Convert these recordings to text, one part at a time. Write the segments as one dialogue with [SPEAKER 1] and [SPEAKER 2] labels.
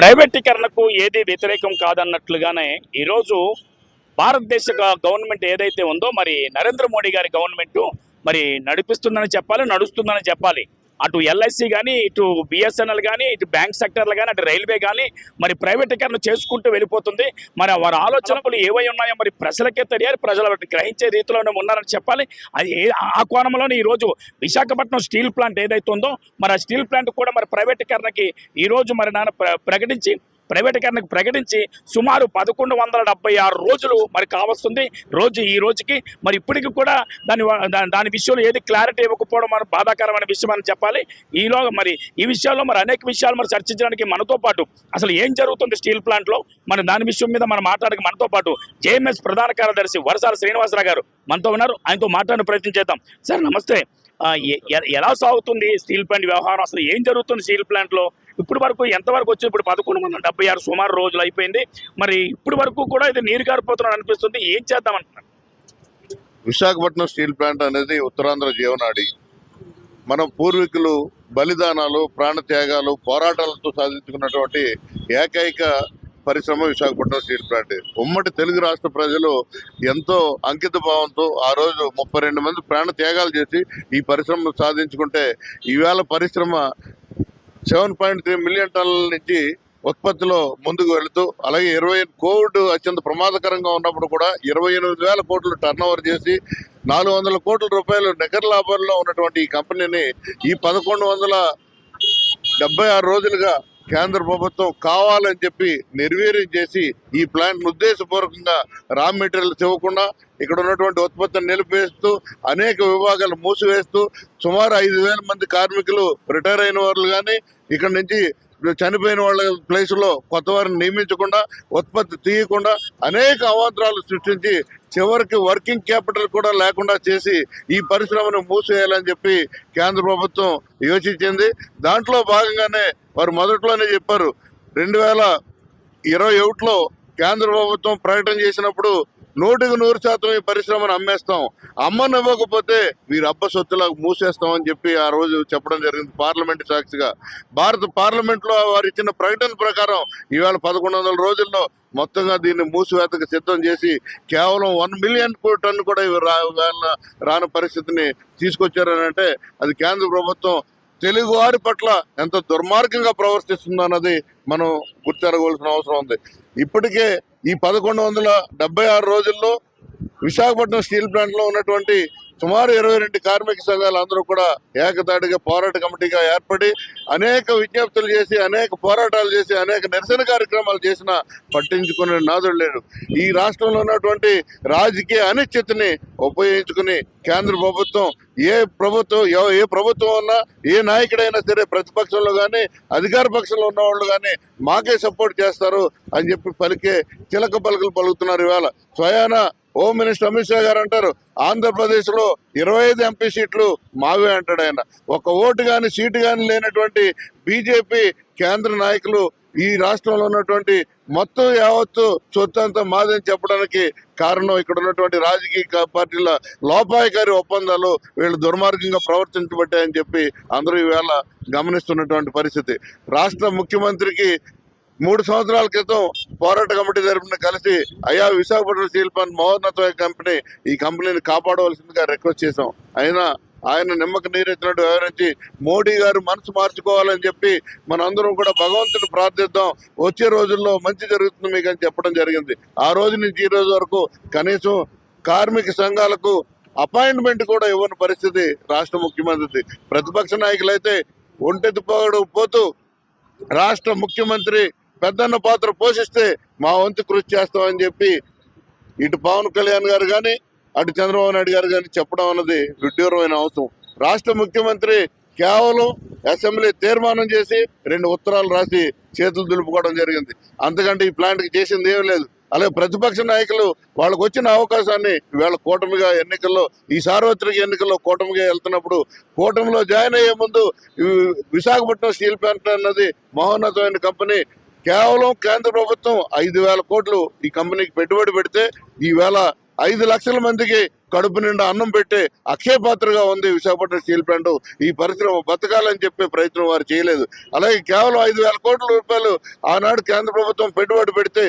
[SPEAKER 1] ప్రైవేటీకరణకు ఏది వ్యతిరేకం కాదన్నట్లుగానే ఈరోజు భారతదేశ గవర్నమెంట్ ఏదైతే ఉందో మరి నరేంద్ర మోడీ గారి గవర్నమెంట్ మరి నడిపిస్తుందని చెప్పాలి నడుస్తుందని చెప్పాలి. అటు ఎల్ఐసి కానీ ఇటు బిఎస్ఎన్ఎల్ కానీ ఇటు బ్యాంక్ సెక్టర్లు కానీ అటు రైల్వే కానీ మరి ప్రైవేటీకరణ చేసుకుంటూ వెళ్ళిపోతుంది. మరి వారి ఆలోచనలు ఏవై ఉన్నాయో మరి ప్రజలకే తెలియాలి. ప్రజలు గ్రహించే రీతిలోనే ఉన్నారని చెప్పాలి. అది ఏ- ఆ కోణంలోనే ఈరోజు విశాఖపట్నం స్టీల్ ప్లాంట్ ఏదైతే ఉందో మరి ఆ స్టీల్ ప్లాంట్ కూడా మరి ప్రైవేటీకరణకి ఈరోజు మరి నాన్న ప్ర- ప్రకటించి ప్రైవేటీకరణకు ప్రకటించి సుమారు పదకొండు వందల డెబ్బై ఆరు రోజులు మరి కావస్తుంది. రోజు ఈ రోజుకి మరి ఇప్పటికి కూడా దాని దాని విషయంలో ఏది క్లారిటీ ఇవ్వకపోవడం మన బాధాకరమైన విషయం అని చెప్పాలి. ఈలోగా మరి ఈ విషయాల్లో మరి అనేక విషయాలు మరి చర్చించడానికి మనతో పాటు అసలు ఏం జరుగుతుంది స్టీల్ ప్లాంట్లో? మరి దాని విషయం మీద మనం మాట్లాడక మనతో పాటు జేఎంఎస్ ప్రధాన కార్యదర్శి వరసాల శ్రీనివాసరావు గారు మనతో ఉన్నారు. ఆయనతో మాట్లాడిన ప్రయత్నం చేద్దాం. సార్ నమస్తే. ఎలా సాగుతుంది స్టీల్ ప్లాంట్ వ్యవహారం? అసలు ఏం జరుగుతుంది స్టీల్ ప్లాంట్లో? ఇప్పుడు వరకు ఎంతవరకు వచ్చి ఇప్పుడు పదకొండు వందల డెబ్బై ఆరు సుమారు రోజులు అయిపోయింది. మరి ఇప్పుడు వరకు కూడా ఇది నీరు గారిపోతున్నది అనిపిస్తుంది. ఏం చేద్దాం
[SPEAKER 2] విశాఖపట్నం స్టీల్ ప్లాంట్ అనేది ఉత్తరాంధ్ర జీవనాడి. మనం పూర్వీకులు బలిదానాలు ప్రాణత్యాగాలు పోరాటాలతో సాధించుకున్నటువంటి ఏకైక పరిశ్రమ విశాఖపట్నం స్టీల్ ప్లాంట్. ఉమ్మడి తెలుగు రాష్ట్ర ప్రజలు ఎంతో అంకిత భావంతో ఆ రోజు ముప్పై రెండు మంది ప్రాణ త్యాగాలు చేసి ఈ పరిశ్రమను సాధించుకుంటే ఈవేళ పరిశ్రమ సెవెన్ పాయింట్ త్రీ మిలియన్ టన్నుల నుంచి ఉత్పత్తిలో ముందుకు వెళుతూ అలాగే ఇరవై కోవిడ్ అత్యంత ప్రమాదకరంగా ఉన్నప్పుడు కూడా ఇరవై ఎనిమిది వేల కోట్లు టర్న్ ఓవర్ చేసి నాలుగు వందల కోట్ల రూపాయలు నికర లాభాల్లో ఉన్నటువంటి ఈ కంపెనీని ఈ పదకొండు వందల డెబ్బై ఆరు రోజులుగా కేంద్ర ప్రభుత్వం కావాలని చెప్పి నిర్వీర్యం చేసి ఈ ప్లాంట్ ఉద్దేశపూర్వకంగా రా మెటీరియల్స్ ఇవ్వకుండా ఇక్కడ ఉన్నటువంటి ఉత్పత్తిని నిలిపేస్తూ అనేక విభాగాలు మూసివేస్తూ సుమారు ఐదు వేల మంది కార్మికులు రిటైర్ అయిన వాళ్ళు కానీ ఇక్కడ నుంచి చనిపోయిన వాళ్ళ ప్లేసులో కొత్త వారిని నియమించకుండా ఉత్పత్తి తీయకుండా అనేక అవాంతరాలు సృష్టించి చివరికి వర్కింగ్ క్యాపిటల్ కూడా లేకుండా చేసి ఈ పరిశ్రమను మూసేయాలని చెప్పి కేంద్ర ప్రభుత్వం యోచించింది. దాంట్లో భాగంగానే వారు మొదట్లోనే చెప్పారు. రెండు వేల ఇరవై ఒకటిలో కేంద్ర ప్రభుత్వం ప్రకటన చేసినప్పుడు నూటికి నూరు శాతం ఈ పరిశ్రమను అమ్మేస్తాం. అమ్మనివ్వకపోతే వీరు అబ్బ సొత్తులా మూసేస్తామని చెప్పి ఆ రోజు చెప్పడం జరిగింది పార్లమెంట్ సాక్షిగా. భారత పార్లమెంట్లో వారు ఇచ్చిన ప్రకటన ప్రకారం ఈవేళ పదకొండు వందల రోజుల్లో మొత్తంగా దీన్ని మూసివేతకు సిద్ధం చేసి కేవలం వన్ మిలియన్ టన్ను కూడా ఇవి రాని పరిస్థితిని తీసుకొచ్చారని అంటే అది కేంద్ర ప్రభుత్వం తెలుగు వారి పట్ల ఎంత దుర్మార్గంగా ప్రవర్తిస్తుందన్నది మనం గుర్తెరగవలసిన అవసరం ఉంది. ఇప్పటికే ఈ పదకొండు వందల డెబ్బై ఆరు రోజుల్లో విశాఖపట్నం స్టీల్ ప్లాంట్లో ఉన్నటువంటి సుమారు ఇరవై రెండు కార్మిక సంఘాలు అందరూ కూడా ఏకతాటిగా పోరాట కమిటీగా ఏర్పడి అనేక విజ్ఞప్తులు చేసి అనేక పోరాటాలు చేసి అనేక నిరసన కార్యక్రమాలు చేసినా పట్టించుకునే నాదుడు లేడు. ఈ రాష్ట్రంలో ఉన్నటువంటి రాజకీయ అనిశ్చితిని ఉపయోగించుకుని కేంద్ర ప్రభుత్వం ఏ ప్రభుత్వం ఏ ప్రభుత్వం ఉన్నా ఏ నాయకుడైనా సరే ప్రతిపక్షంలో కానీ అధికార పక్షంలో ఉన్న వాళ్ళు కానీ మాకే సపోర్ట్ చేస్తారు అని చెప్పి పలికే చిలక పలుకులు పలుకుతున్నారు ఇవాళ. స్వయాన హోమ్ మినిస్టర్ అమిత్ షా గారు అంటారు ఆంధ్రప్రదేశ్లో ఇరవై ఐదు ఎంపీ సీట్లు మావే అంటాడు ఆయన. ఒక ఓటు కానీ సీటు కానీ లేనటువంటి బీజేపీ కేంద్ర నాయకులు ఈ రాష్ట్రంలో ఉన్నటువంటి మొత్తం యావత్తు సొత్తు మాదని చెప్పడానికి కారణం ఇక్కడ ఉన్నటువంటి రాజకీయ పార్టీల లోపాయకారి ఒప్పందాలు వీళ్ళు దుర్మార్గంగా ప్రవర్తించబట్టాయని చెప్పి అందరూ ఈవేళ గమనిస్తున్నటువంటి పరిస్థితి. రాష్ట్ర ముఖ్యమంత్రికి మూడు సంవత్సరాల క్రితం పోరాట కమిటీ తరఫున కలిసి అయ్యా విశాఖపట్నం స్టీల్ ప్లాంట్ మహోన్నతమైన కంపెనీ ఈ కంపెనీని కాపాడవలసిందిగా రిక్వెస్ట్ చేశాం. అయినా ఆయన నిమ్మక నీరెత్తినట్టు వివరించి మోడీ గారు మనసు మార్చుకోవాలని చెప్పి మనందరం కూడా భగవంతుని ప్రార్థిద్దాం. వచ్చే రోజుల్లో మంచి జరుగుతుంది మీకు అని చెప్పడం జరిగింది. ఆ రోజు నుంచి ఈ రోజు వరకు కనీసం కార్మిక సంఘాలకు అపాయింట్మెంట్ కూడా ఇవ్వని పరిస్థితి రాష్ట్ర ముఖ్యమంత్రి ప్రతిపక్ష నాయకులైతే ఒంటెత్తి పోగడు పోతూ రాష్ట్ర ముఖ్యమంత్రి పెద్దన్న పాత్ర పోషిస్తే మా వంతు కృషి చేస్తామని చెప్పి ఇటు పవన్ కళ్యాణ్ గారు కానీ అటు చంద్రబాబు నాయుడు గారు కానీ చెప్పడం అన్నది విడ్డూరమైన అవసరం రాష్ట్ర ముఖ్యమంత్రి కేవలం అసెంబ్లీ తీర్మానం చేసి రెండు ఉత్తరాలు రాసి చేతులు దులుపుకోవడం జరిగింది. అంతకంటే ఈ ప్లాంట్కి చేసింది ఏం లేదు. అలాగే ప్రతిపక్ష నాయకులు వాళ్ళకు వచ్చిన అవకాశాన్ని వీళ్ళ కూటమిగా ఎన్నికల్లో ఈ సార్వత్రిక ఎన్నికల్లో కూటమిగా వెళ్తున్నప్పుడు కూటమిలో జాయిన్ అయ్యే ముందు విశాఖపట్నం స్టీల్ ప్లాంట్ అన్నది మహోన్నతమైన కంపెనీ కేవలం కేంద్ర ప్రభుత్వం ఐదు వేల కోట్లు ఈ కంపెనీకి పెట్టుబడి పెడితే ఈవేళ ఐదు లక్షల మందికి కడుపు నిండా అన్నం పెట్టే అక్షయపాత్రగా ఉంది విశాఖపట్నం స్టీల్ ప్లాంట్. ఈ పరిశ్రమ బతకాలని చెప్పే ప్రయత్నం వారు చేయలేదు. అలాగే కేవలం ఐదు వేల కోట్ల రూపాయలు ఆనాడు కేంద్ర ప్రభుత్వం పెట్టుబడి పెడితే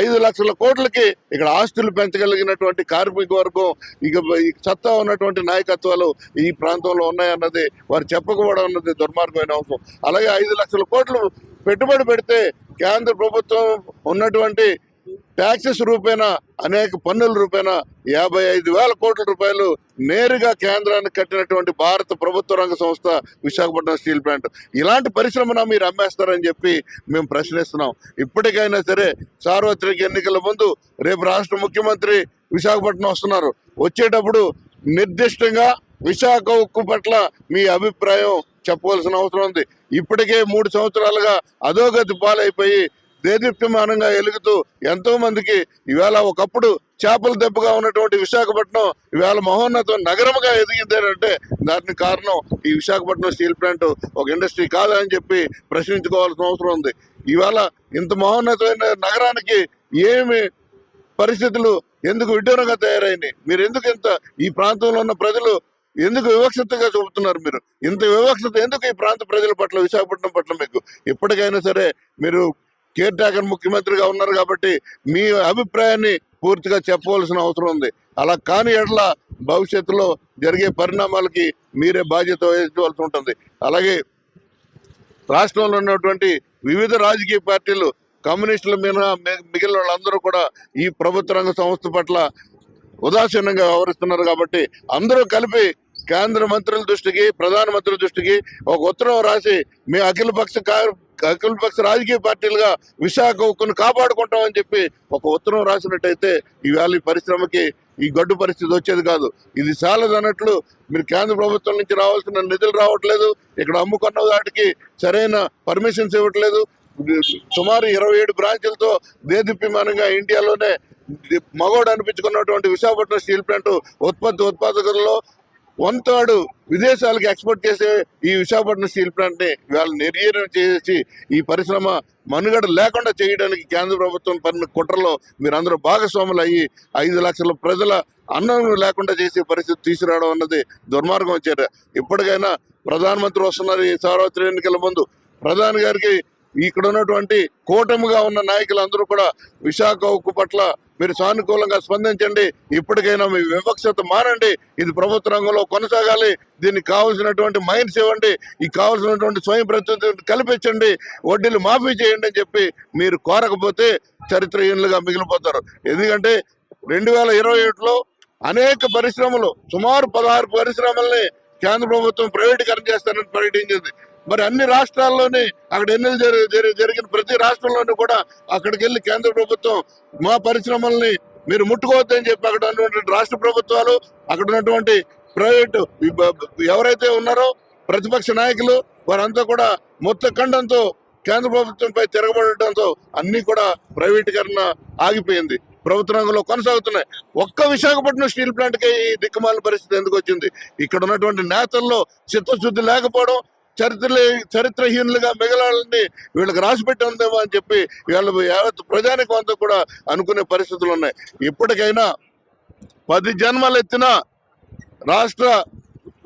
[SPEAKER 2] ఐదు లక్షల కోట్లకి ఇక్కడ ఆస్తులు పెంచగలిగినటువంటి కార్మిక వర్గం ఇక ఈ సత్తా ఉన్నటువంటి నాయకత్వాలు ఈ ప్రాంతంలో ఉన్నాయన్నది వారు చెప్పకపోవడం అన్నది దుర్మార్గమైన అవసరం అలాగే ఐదు లక్షల కోట్లు పెట్టుబడి పెడితే కేంద్ర ప్రభుత్వం ఉన్నటువంటి ట్యాక్సెస్ రూపేణా అనేక పన్నుల రూపేణ యాభై ఐదు వేల కోట్ల రూపాయలు నేరుగా కేంద్రానికి కట్టినటువంటి భారత ప్రభుత్వ రంగ సంస్థ విశాఖపట్నం స్టీల్ ప్లాంట్. ఇలాంటి పరిశ్రమన మీరు అమ్మేస్తారని చెప్పి మేము ప్రశ్నిస్తున్నాం. ఇప్పటికైనా సరే సార్వత్రిక ఎన్నికల ముందు రేపు రాష్ట్ర ముఖ్యమంత్రి విశాఖపట్నం వస్తున్నారు. వచ్చేటప్పుడు నిర్దిష్టంగా విశాఖ ఉక్కు పట్ల మీ అభిప్రాయం చెప్పవలసిన అవసరం ఉంది. ఇప్పటికే మూడు సంవత్సరాలుగా అధోగతి పాలైపోయి దేదీప్యమానంగా ఎలుగుతూ ఎంతో మందికి ఈవేళ ఒకప్పుడు చేపల దెబ్బగా ఉన్నటువంటి విశాఖపట్నం ఈవేళ మహోన్నత నగరంగా ఎదిగిందేనంటే దానికి కారణం ఈ విశాఖపట్నం స్టీల్ ప్లాంట్ ఒక ఇండస్ట్రీ కాదని చెప్పి ప్రశ్నించుకోవాల్సిన అవసరం ఉంది. ఇవాళ ఇంత మహోన్నతమైన నగరానికి ఏమి పరిస్థితులు ఎందుకు విడ్డూరంగా తయారైంది? మీరు ఎందుకు ఇంత ఈ ప్రాంతంలో ఉన్న ప్రజలు ఎందుకు వివక్షతగా చూపుతున్నారు మీరు? ఇంత వివక్షత ఎందుకు ఈ ప్రాంత ప్రజల పట్ల విశాఖపట్నం పట్ల మీకు? ఇప్పటికైనా సరే మీరు కేర్ టేకర్ ముఖ్యమంత్రిగా ఉన్నారు కాబట్టి మీ అభిప్రాయాన్ని పూర్తిగా చెప్పవలసిన అవసరం ఉంది. అలా కాని ఎడల భవిష్యత్తులో జరిగే పరిణామాలకి మీరే బాధ్యత వహించవలసి ఉంటుంది. అలాగే రాష్ట్రంలో ఉన్నటువంటి వివిధ రాజకీయ పార్టీలు కమ్యూనిస్టుల మీద మిగిలిన వాళ్ళందరూ కూడా ఈ ప్రభుత్వ రంగ సంస్థ పట్ల ఉదాసీనంగా వ్యవహరిస్తున్నారు కాబట్టి అందరూ కలిపి కేంద్ర మంత్రుల దృష్టికి ప్రధానమంత్రుల దృష్టికి ఒక ఉత్తరం రాసి మీ అఖిల పక్ష కా- అఖిల పక్ష రాజకీయ పార్టీలుగా విశాఖ ఉక్కును కాపాడుకుంటామని చెప్పి ఒక ఉత్తరం రాసినట్టయితే ఈవేళ ఈ పరిశ్రమకి ఈ గడ్డు పరిస్థితి వచ్చేది కాదు. ఇది చాలదన్నట్లు మీరు కేంద్ర ప్రభుత్వం నుంచి రావాల్సిన నిధులు రావట్లేదు. ఇక్కడ అమ్ముకున్న వాటికి సరైన పర్మిషన్స్ ఇవ్వట్లేదు. సుమారు ఇరవై ఏడు బ్రాంచులతో దేదీప్యమానంగా ఇండియాలోనే మగోడు అనిపించుకున్నటువంటి విశాఖపట్నం స్టీల్ ప్లాంట్ ఉత్పత్తి ఉత్పాదకుల్లో వన్ థర్డ్ విదేశాలకు ఎక్స్పోర్ట్ చేసే ఈ విశాఖపట్నం స్టీల్ ప్లాంట్ని నిర్వీర్యం చేసి ఈ పరిశ్రమ మనుగడ లేకుండా చేయడానికి కేంద్ర ప్రభుత్వం పన్ను కుట్రలో మీరందరూ భాగస్వాములు అయ్యి ఐదు లక్షల ప్రజల అన్నం లేకుండా చేసే పరిస్థితి తీసుకురావడం అన్నది దుర్మార్గం వచ్చారు. ఇప్పటికైనా ప్రధానమంత్రి వస్తున్నారు ఈ సార్వత్రిక ఎన్నికల ముందు. ప్రధాని గారికి ఇక్కడ ఉన్నటువంటి కూటమిగా ఉన్న నాయకులందరూ కూడా విశాఖ ఉక్కు పట్ల మీరు సానుకూలంగా స్పందించండి. ఇప్పటికైనా మీ వివక్షత మారండి. ఇది ప్రభుత్వ రంగంలో కొనసాగాలి. దీనికి కావాల్సినటువంటి మైండ్స్ ఇవ్వండి. ఈ కావాల్సినటువంటి స్వయం ప్రతి కల్పించండి. వడ్డీలు మాఫీ చేయండి అని చెప్పి మీరు కోరకపోతే చరిత్రహీనులుగా మిగిలిపోతారు. ఎందుకంటే రెండు వేల ఇరవై ఒకటిలో అనేక పరిశ్రమలు సుమారు పదహారు పరిశ్రమల్ని కేంద్ర ప్రభుత్వం ప్రైవేటీకరణ చేస్తానని ప్రకటించింది. మరి అన్ని రాష్ట్రాల్లోని అక్కడ ఎన్నికలు జరి- జరిగిన ప్రతి రాష్ట్రంలోనూ కూడా అక్కడికి వెళ్ళి కేంద్ర ప్రభుత్వం మా పరిశ్రమల్ని మీరు ముట్టుకోవద్దని చెప్పి అక్కడ ఉన్నటువంటి రాష్ట్ర ప్రభుత్వాలు అక్కడ ఉన్నటువంటి ప్రైవేటు ఎవరైతే ఉన్నారో ప్రతిపక్ష నాయకులు వారంతా కూడా మొత్తం ఖండంతో కేంద్ర ప్రభుత్వంపై తిరగబడటంతో అన్నీ కూడా ప్రైవేటీకరణ ఆగిపోయింది. ప్రభుత్వ రంగంలో కొనసాగుతున్నాయి. ఒక్క విశాఖపట్నం స్టీల్ ప్లాంట్కే ఈ దిక్కుమాల పరిస్థితి ఎందుకు వచ్చింది? ఇక్కడ ఉన్నటువంటి నేతల్లో చిత్తశుద్ధి లేకపోవడం చరిత్ర చరిత్రహీనులుగా మిగలాలని వీళ్ళకి రాసి పెట్టి ఉందేమో అని చెప్పి వీళ్ళ యావత్ ప్రజానికం అంతా కూడా అనుకునే పరిస్థితులు ఉన్నాయి. ఇప్పటికైనా పది జన్మలు ఎత్తిన రాష్ట్ర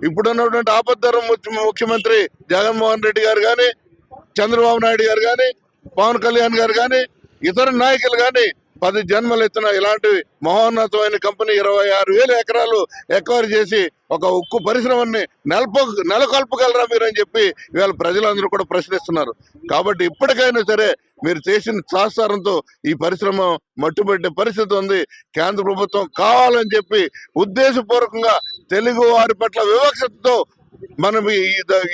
[SPEAKER 2] ఇప్పుడున్నటువంటి ఆపద్దరం ముఖ్య- ముఖ్యమంత్రి జగన్మోహన్ రెడ్డి గారు కానీ చంద్రబాబు నాయుడు గారు కానీ పవన్ కళ్యాణ్ గారు కానీ ఇతర నాయకులు కానీ పది జన్మలు ఎత్తిన ఇలాంటి మహోన్నతమైన కంపెనీ ఇరవై ఆరు వేల ఎకరాలు ఎక్వైర్ చేసి ఒక ఉక్కు పరిశ్రమని నెలప నెలకొల్పగలరా మీరు అని చెప్పి ఇవాళ ప్రజలందరూ కూడా ప్రశ్నిస్తున్నారు. కాబట్టి ఇప్పటికైనా సరే మీరు చేసిన సహకారంతో ఈ పరిశ్రమ మట్టుబెట్టే పరిస్థితి ఉంది. కేంద్ర ప్రభుత్వం కావాలని చెప్పి ఉద్దేశపూర్వకంగా తెలుగు వారి పట్ల వివక్షతతో మనం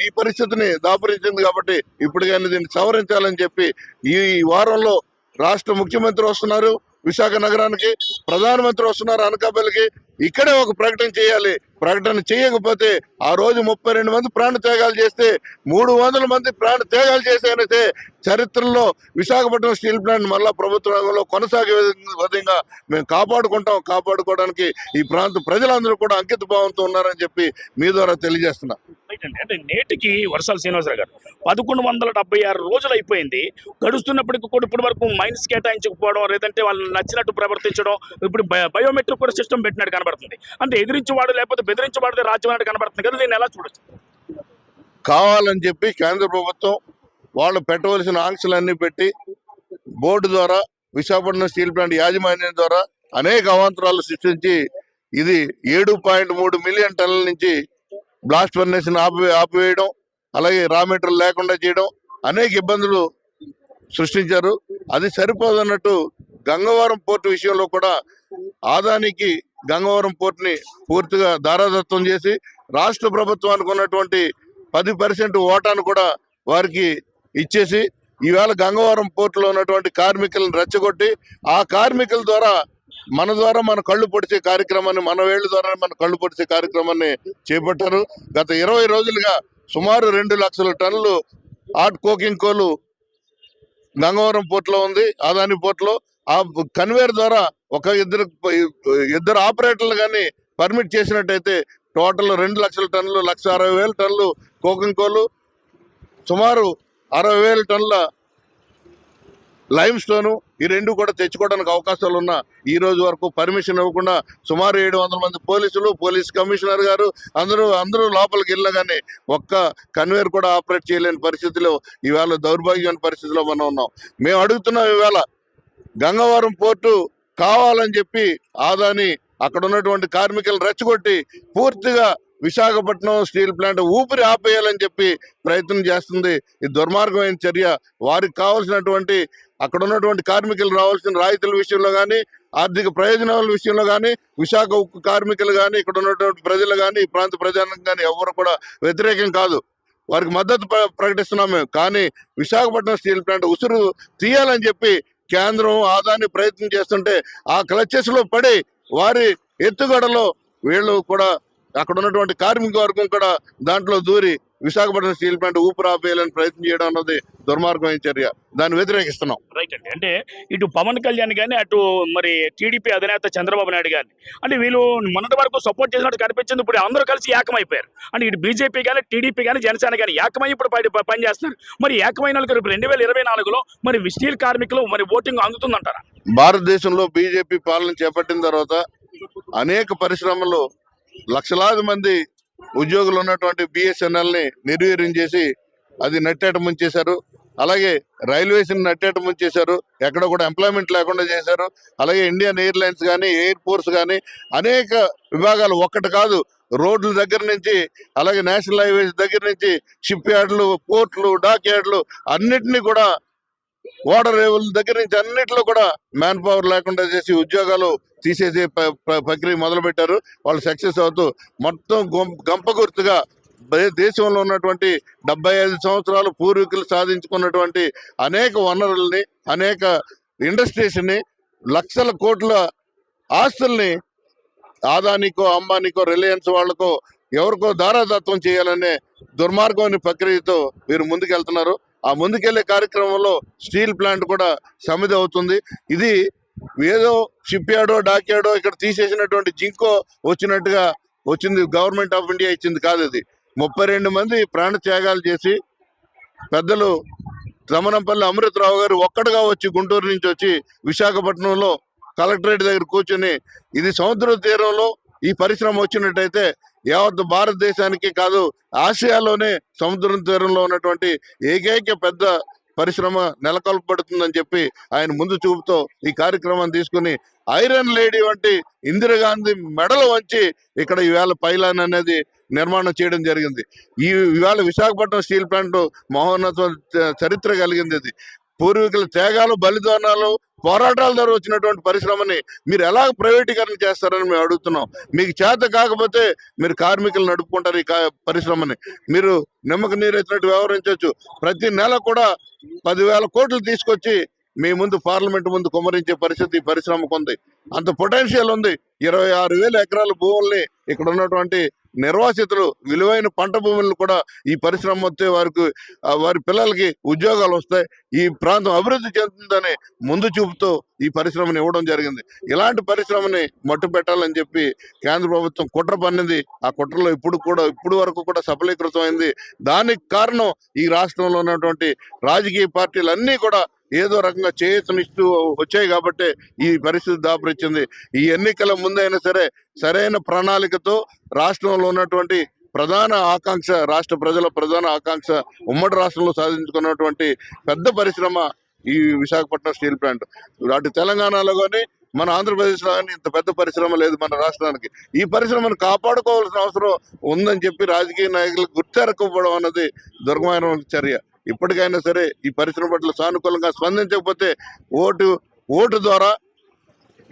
[SPEAKER 2] ఈ పరిస్థితిని దాపరించింది కాబట్టి ఇప్పటికైనా దీన్ని సవరించాలని చెప్పి ఈ వారంలో రాష్ట్ర ముఖ్యమంత్రి వస్తున్నారు విశాఖ నగరానికి ప్రధానమంత్రి వస్తున్నారు అనకాపల్లికి. ఇక్కడే ఒక ప్రకటన చేయాలి. ప్రకటన చేయకపోతే ఆ రోజు ముప్పై రెండు మంది ప్రాణ త్యాగాలు చేస్తే మూడు వందల మంది ప్రాణ త్యాగాలు చేశారైతే చరిత్రలో విశాఖపట్నం స్టీల్ ప్లాంట్ మళ్ళా ప్రభుత్వ రంగంలో కొనసాగే విధంగా- మేము కాపాడుకుంటాం. కాపాడుకోవడానికి ఈ ప్రాంత ప్రజలందరూ కూడా అంకిత భావంతో ఉన్నారని చెప్పి మీ ద్వారా తెలియజేస్తున్నా.
[SPEAKER 1] అంటే నేటికి వర్షాలు శ్రీనివాసరావు గారు పదకొండు వందల డెబ్బై ఆరు రోజులు అయిపోయింది. గడుస్తున్నప్పటికీ కూడా ఇప్పటి వరకు మైన్స్ కేటాయించకపోవడం లేదంటే వాళ్ళు నచ్చినట్టు ప్రవర్తించడం ఇప్పుడు బయోమెట్రిక్ కూడా సిస్టమ్ పెట్టినాడు కనబడుతుంది కనబడుతుంది. అంటే ఎదిరించేవాడు లేకపోతే బెదిరించేవాడిదే రాజ్యం అన్నట్టు కనబడుతుంది కదా దీన్ని ఎలా చూడొచ్చు?
[SPEAKER 2] కావాలని చెప్పి కేంద్ర ప్రభుత్వం వాళ్ళు పెట్టవలసిన ఆంక్షలన్నీ పెట్టి బోర్డు ద్వారా విశాఖపట్నం స్టీల్ ప్లాంట్ యాజమాన్యం ద్వారా అనేక అవాంతరాలు సృష్టించి ఇది ఏడు పాయింట్ మూడు మిలియన్ టన్నుల నుంచి బ్లాస్ట్ ఫర్నేషన్ ఆపి ఆపివేయడం అలాగే రా మెటీరియల్ లేకుండా చేయడం అనేక ఇబ్బందులు సృష్టించారు. అది సరిపోదన్నట్టు గంగవరం పోర్టు విషయంలో కూడా ఆదానికి గంగవరం పోర్టుని పూర్తిగా దారాదత్తం చేసి రాష్ట్ర ప్రభుత్వానికి ఉన్నటువంటి పది పర్సెంట్ ఓటాను కూడా వారికి ఇచ్చేసి ఈవేళ గంగవరం పోర్టులో ఉన్నటువంటి కార్మికులను రెచ్చగొట్టి ఆ కార్మికుల ద్వారా మన ద్వారా మన కళ్ళు పొడిచే కార్యక్రమాన్ని మన వేళ్ళ ద్వారా మన కళ్ళు పొడిచే కార్యక్రమాన్ని చేపట్టారు. గత ఇరవై రోజులుగా సుమారు రెండు లక్షల టన్నులు ఆట్ కోకింగ్ కోలు గంగవరం పోర్టులో ఉంది. ఆదాని పోర్టులో ఆ కన్వేర్ ద్వారా ఒక ఇద్దరు ఇద్దరు ఆపరేటర్లు కానీ పర్మిట్ చేసినట్టయితే టోటల్ రెండు లక్షల టన్నులు లక్ష అరవై వేల టన్నులు కోకింగ్ కోలు సుమారు అరవై వేల టన్నుల లైమ్ స్టోను ఈ రెండు కూడా తెచ్చుకోవడానికి అవకాశాలు ఉన్న ఈ రోజు వరకు పర్మిషన్ ఇవ్వకుండా సుమారు ఏడు వందల మంది పోలీసులు పోలీస్ కమిషనర్ గారు అందరూ అందరూ లోపలికి వెళ్ళగానే ఒక్క కన్వేర్ కూడా ఆపరేట్ చేయలేని పరిస్థితిలో ఇవాళ దౌర్భాగ్యమైన పరిస్థితిలో మనం ఉన్నాం. మేము అడుగుతున్నాం ఇవాళ గంగవరం పోర్టు కావాలని చెప్పి ఆదాని అక్కడ ఉన్నటువంటి కార్మికులు రెచ్చగొట్టి పూర్తిగా విశాఖపట్నం స్టీల్ ప్లాంట్ ఊపిరి ఆపేయాలని చెప్పి ప్రయత్నం చేస్తుంది. ఈ దుర్మార్గమైన చర్య వారికి కావాల్సినటువంటి అక్కడ ఉన్నటువంటి కార్మికులు రావాల్సిన రాయితీల విషయంలో కానీ ఆర్థిక ప్రయోజనాల విషయంలో కానీ విశాఖ ఉక్కు కార్మికులు కానీ ఇక్కడ ఉన్నటువంటి ప్రజలు కానీ ఈ ప్రాంత ప్రజానికి కానీ ఎవరు కూడా వ్యతిరేకం కాదు. వారికి మద్దతు ప్ర- ప్రకటిస్తున్నాం మేము. కానీ విశాఖపట్నం స్టీల్ ప్లాంట్ ఉసురు తీయాలని చెప్పి కేంద్రం ఆదాన్ని ప్రయత్నం చేస్తుంటే ఆ క్లచెస్లో పడి వారి ఎత్తుగడలో వీళ్ళు కూడా అక్కడ ఉన్నటువంటి కార్మిక వర్గం కూడా దాంట్లో దూరి విశాఖపట్నం స్టీల్ ప్లాంట్ ఊపిరి ఆపేయాలని ప్రయత్నం చేయడం అన్నది దుర్మార్గమైన చర్య. దాన్ని వ్యతిరేకిస్తున్నాం.
[SPEAKER 1] రైట్ అండి. అంటే ఇటు పవన్ కళ్యాణ్ కానీ అటు మరి టీడీపీ అధినేత చంద్రబాబు నాయుడు కానీ అంటే వీళ్ళు మొన్నటి వరకు సపోర్ట్ చేసినట్టు కనిపించింది. ఇప్పుడు అందరూ కలిసి ఏకమైపోయారు. అంటే ఇటు బీజేపీ కానీ టీడీపీ కానీ జనసేన కానీ ఏకమై ఇప్పుడు పని పనిచేస్తున్నారు మరి ఏకమైన రెండు వేల ఇరవై నాలుగులో మరి స్టీల్ కార్మికులు మరి ఓటింగ్ అందుతుందంటారా?
[SPEAKER 2] భారతదేశంలో బీజేపీ పాలన చేపట్టిన తర్వాత అనేక పరిశ్రమలు లక్షలాది మంది ఉద్యోగులు ఉన్నటువంటి బిఎస్ఎన్ఎల్ని నిర్వీర్యం చేసి అది నట్టేట ముంచేశారు. అలాగే రైల్వేస్ని నట్టేట ముంచేశారు. ఎక్కడ కూడా ఎంప్లాయ్మెంట్ లేకుండా చేశారు. అలాగే ఇండియన్ ఎయిర్లైన్స్ కానీ ఎయిర్ ఫోర్స్ కానీ అనేక విభాగాలు ఒక్కటి కాదు రోడ్ల దగ్గర నుంచి అలాగే నేషనల్ హైవేస్ దగ్గర నుంచి షిప్ యార్డ్లు పోర్ట్లు డాక్ యార్డ్లు అన్నిటినీ కూడా ఓడర్ రేవుల దగ్గర నుంచి అన్నిట్లో కూడా మ్యాన్ పవర్ లేకుండా చేసి ఉద్యోగాలు తీసేసే ప్రక్రియ మొదలు పెట్టారు వాళ్ళు సక్సెస్ అవుతూ మొత్తం గంప గుర్తుగా దేశంలో ఉన్నటువంటి డెబ్బై ఐదు సంవత్సరాలు పూర్వీకులు సాధించుకున్నటువంటి అనేక వనరుల్ని అనేక ఇండస్ట్రీస్ని లక్షల కోట్ల ఆస్తుల్ని ఆదానికో అంబానీకో రిలయన్స్ వాళ్ళకో ఎవరికో దారాదత్వం చేయాలనే దుర్మార్గం ప్రక్రియతో వీరు ముందుకెళ్తున్నారు. ఆ ముందుకెళ్ళే కార్యక్రమంలో స్టీల్ ప్లాంట్ కూడా సమిధి అవుతుంది. ఇది ఏదో షిప్ యార్డో డాక్ యార్డో ఇక్కడ తీసేసినటువంటి జింకో వచ్చినట్టుగా వచ్చింది. గవర్నమెంట్ ఆఫ్ ఇండియా ఇచ్చింది కాదు ఇది. ముప్పై రెండు మంది ప్రాణ త్యాగాలు చేసి పెద్దలు రమణంపల్లి అమృతరావు గారు ఒక్కడగా వచ్చి గుంటూరు నుంచి వచ్చి విశాఖపట్నంలో కలెక్టరేట్ దగ్గర కూర్చొని ఇది సముద్ర తీరంలో ఈ పరిశ్రమ వచ్చినట్టయితే యావత్ భారతదేశానికి కాదు ఆసియాలోనే సముద్రం తీరంలో ఉన్నటువంటి ఏకైక పెద్ద పరిశ్రమ నెలకొల్పబడుతుందని చెప్పి ఆయన ముందు చూపుతో ఈ కార్యక్రమాన్ని తీసుకుని ఐరన్ లేడీ వంటి ఇందిరాగాంధీ మెడలు వంచి ఇక్కడ ఈవేళ పైలాన్ అనేది నిర్మాణం చేయడం జరిగింది. ఈ ఇవాళ విశాఖపట్నం స్టీల్ ప్లాంట్ మహోన్నత చరిత్ర కలిగింది ఇది. పూర్వీకుల త్యాగాలు బలిదానాలు పోరాటాల ద్వారా వచ్చినటువంటి పరిశ్రమని మీరు ఎలా ప్రైవేటీకరణ చేస్తారని మేము అడుగుతున్నాం. మీకు చేత కాకపోతే మీరు కార్మికులు నడుపుకుంటారు ఈ కా- పరిశ్రమని. మీరు నిమ్మక నీరు ఎత్తినట్టు వ్యవహరించవచ్చు ప్రతి నెల కూడా పదివేల కోట్లు తీసుకొచ్చి మీ ముందు పార్లమెంట్ ముందు కుమరించే పరిస్థితి పరిశ్రమకు ఉంది. అంత పొటెన్షియల్ ఉంది. ఇరవై ఆరు వేల ఎకరాల భూముల్ని ఇక్కడ ఉన్నటువంటి నిర్వాసితులు విలువైన పంట భూములను కూడా ఈ పరిశ్రమ వస్తే వారికి వారి పిల్లలకి ఉద్యోగాలు వస్తాయి. ఈ ప్రాంతం అభివృద్ధి చెందుతుందని ముందు చూపుతూ ఈ పరిశ్రమని ఇవ్వడం జరిగింది. ఇలాంటి పరిశ్రమని మట్టు పెట్టాలని చెప్పి కేంద్ర ప్రభుత్వం కుట్ర పన్నింది. ఆ కుట్రలో ఇప్పుడు కూడా ఇప్పుడు వరకు కూడా సఫలీకృతమైంది. దానికి కారణం ఈ రాష్ట్రంలో ఉన్నటువంటి రాజకీయ పార్టీలు అన్నీ కూడా ఏదో రకంగా చేతనిస్తూ వచ్చాయి కాబట్టి ఈ పరిస్థితి దాపరిచింది ఈ ఎన్నికల ముందైనా సరే సరైన ప్రణాళికతో రాష్ట్రంలో ఉన్నటువంటి ప్రధాన ఆకాంక్ష రాష్ట్ర ప్రజల ప్రధాన ఆకాంక్ష ఉమ్మడి రాష్ట్రంలో సాధించుకున్నటువంటి పెద్ద పరిశ్రమ ఈ విశాఖపట్నం స్టీల్ ప్లాంట్. అటు తెలంగాణలో కానీ మన ఆంధ్రప్రదేశ్లో కానీ ఇంత పెద్ద పరిశ్రమ లేదు మన రాష్ట్రానికి. ఈ పరిశ్రమను కాపాడుకోవాల్సిన అవసరం ఉందని చెప్పి రాజకీయ నాయకులు గుర్తెరకపోవడం అన్నది దుర్గమైన చర్య. ఇప్పటికైనా సరే ఈ పరిశ్రమ పట్ల సానుకూలంగా స్పందించకపోతే ఓటు ఓటు ద్వారా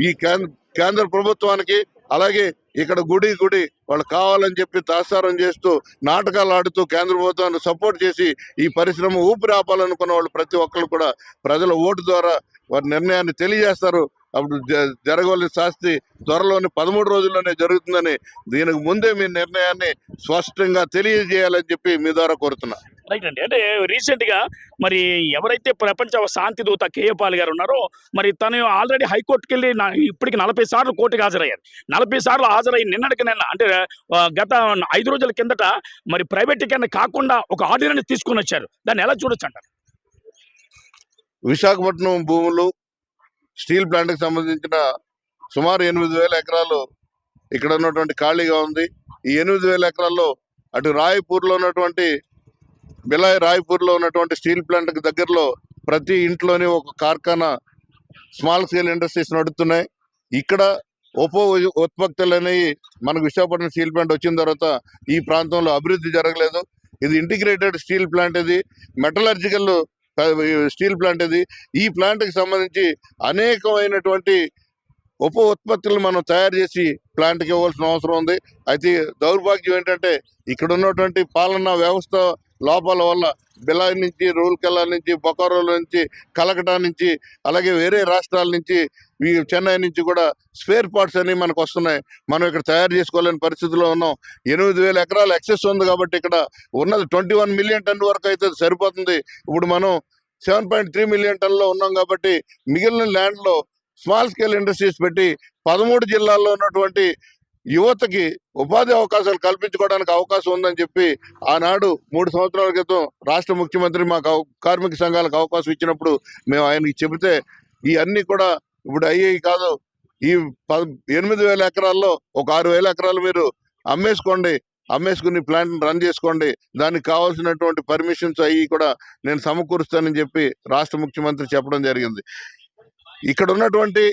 [SPEAKER 2] ఈ కేంద్ర కేంద్ర ప్రభుత్వానికి అలాగే ఇక్కడ గుడి గుడి వాళ్ళు కావాలని చెప్పి తాసారం చేస్తూ నాటకాలు ఆడుతూ కేంద్ర ప్రభుత్వాన్ని సపోర్ట్ చేసి ఈ పరిశ్రమ ఊపిరి ఆపాలనుకున్న వాళ్ళు ప్రతి ఒక్కరు కూడా ప్రజల ఓటు ద్వారా వారి నిర్ణయాన్ని తెలియజేస్తారు. అప్పుడు జ- జరగవలసిన శాస్తి త్వరలోని పదమూడు రోజుల్లోనే జరుగుతుందని దీనికి ముందే మీ నిర్ణయాన్ని స్పష్టంగా తెలియజేయాలని చెప్పి మీ ద్వారా కోరుతున్నా.
[SPEAKER 1] రైట్ అండి. అంటే రీసెంట్గా మరి ఎవరైతే ప్రపంచ శాంతి దూత కేఏపాల్ గారు ఉన్నారో మరి తను ఆల్రెడీ హైకోర్టుకి వెళ్ళి నా- ఇప్పటికి నలభై సార్లు కోర్టుకి హాజరయ్యారు. నలభై సార్లు హాజరై నిన్నటికి నిన్న అంటే గత ఐదు రోజుల కిందట మరి ప్రైవేట్ కింద కాకుండా ఒక ఆర్డినెన్స్ తీసుకుని వచ్చారు. దాన్ని ఎలా చూడొచ్చు అంటారు?
[SPEAKER 2] విశాఖపట్నం భూములు స్టీల్ ప్లాంట్కి సంబంధించిన సుమారు ఎనిమిది వేల ఎకరాలు ఇక్కడ ఉన్నటువంటి ఖాళీగా ఉంది. ఈ ఎనిమిది వేల ఎకరాల్లో అటు రాయపూర్లో ఉన్నటువంటి బిలాయ్ రాయపూర్లో ఉన్నటువంటి స్టీల్ ప్లాంట్కి దగ్గరలో ప్రతి ఇంట్లోని ఒక కార్ఖానా స్మాల్ స్కేల్ ఇండస్ట్రీస్ నడుస్తున్నాయి ఇక్కడ ఉప ఉత్పత్తులు అనేవి మనకు విశాఖపట్నం స్టీల్ ప్లాంట్ వచ్చిన తర్వాత ఈ ప్రాంతంలో అభివృద్ధి జరగలేదు. ఇది ఇంటిగ్రేటెడ్ స్టీల్ ప్లాంట్ ఇది. మెటలర్జికల్ స్టీల్ ప్లాంట్ ఇది. ఈ ప్లాంట్కి సంబంధించి అనేకమైనటువంటి ఉప ఉత్పత్తులు మనం తయారు చేసి ప్లాంట్కి ఇవ్వాల్సిన అవసరం ఉంది. అయితే దౌర్భాగ్యం ఏంటంటే ఇక్కడ ఉన్నటువంటి పాలనా వ్యవస్థ లోపాల వల్ల బిలాయ్ నుంచి రూల్కెల్లా నుంచి బొకారో నుంచి కలకటా నుంచి అలాగే వేరే రాష్ట్రాల నుంచి ఈ చెన్నై నుంచి కూడా స్పేర్ పార్ట్స్ అని మనకు వస్తున్నాయి. మనం ఇక్కడ తయారు చేసుకోలేని పరిస్థితిలో ఉన్నాం. ఎనిమిది వేల ఎకరాలు ఎక్సెస్ ఉంది కాబట్టి ఇక్కడ ఉన్నది ట్వంటీ వన్ మిలియన్ టన్ వరకు అయితే సరిపోతుంది. ఇప్పుడు మనం సెవెన్ పాయింట్ త్రీ మిలియన్ టన్లో ఉన్నాం కాబట్టి మిగిలిన ల్యాండ్లో స్మాల్ స్కేల్ ఇండస్ట్రీస్ పెట్టి పదమూడు జిల్లాల్లో ఉన్నటువంటి యువతకి ఉపాధి అవకాశాలు కల్పించుకోవడానికి అవకాశం ఉందని చెప్పి ఆనాడు మూడు సంవత్సరాల క్రితం రాష్ట్ర ముఖ్యమంత్రి మాకు కార్మిక సంఘాలకు అవకాశం ఇచ్చినప్పుడు మేము ఆయనకి చెబితే ఈ అన్ని కూడా ఇప్పుడు అయ్యేవి కాదు. ఈ ప ఎనిమిది వేల ఎకరాల్లో ఒక ఆరు వేల ఎకరాలు మీరు అమ్మేసుకోండి. అమ్మేసుకుని ప్లాంట్ రన్ చేసుకోండి. దానికి కావాల్సినటువంటి పర్మిషన్స్ అవి కూడా నేను సమకూరుస్తానని చెప్పి రాష్ట్ర ముఖ్యమంత్రి చెప్పడం జరిగింది. ఇక్కడ ఉన్నటువంటి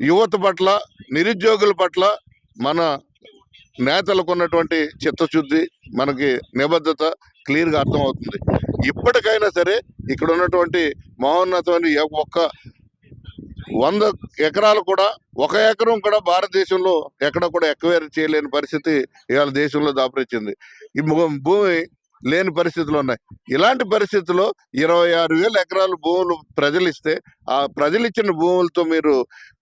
[SPEAKER 2] యువత పట్ల నిరుద్యోగుల పట్ల మన నేతలకు ఉన్నటువంటి చిత్తశుద్ధి మనకి నిబద్ధత క్లియర్గా అర్థమవుతుంది. ఇప్పటికైనా సరే ఇక్కడ ఉన్నటువంటి మహోన్నతమైన ఒక్క వంద ఎకరాలు కూడా ఒక ఎకరం కూడా భారతదేశంలో ఎక్కడ కూడా ఎక్వైర్ చేయలేని పరిస్థితి ఇవాళ దేశంలో దాపరిచింది. ఈ భూమి లేని పరిస్థితులు ఉన్నాయి. ఇలాంటి పరిస్థితుల్లో ఇరవై ఆరు వేల ఎకరాలు భూములు ప్రజలు ఇస్తే ఆ ప్రజలు ఇచ్చిన భూములతో మీరు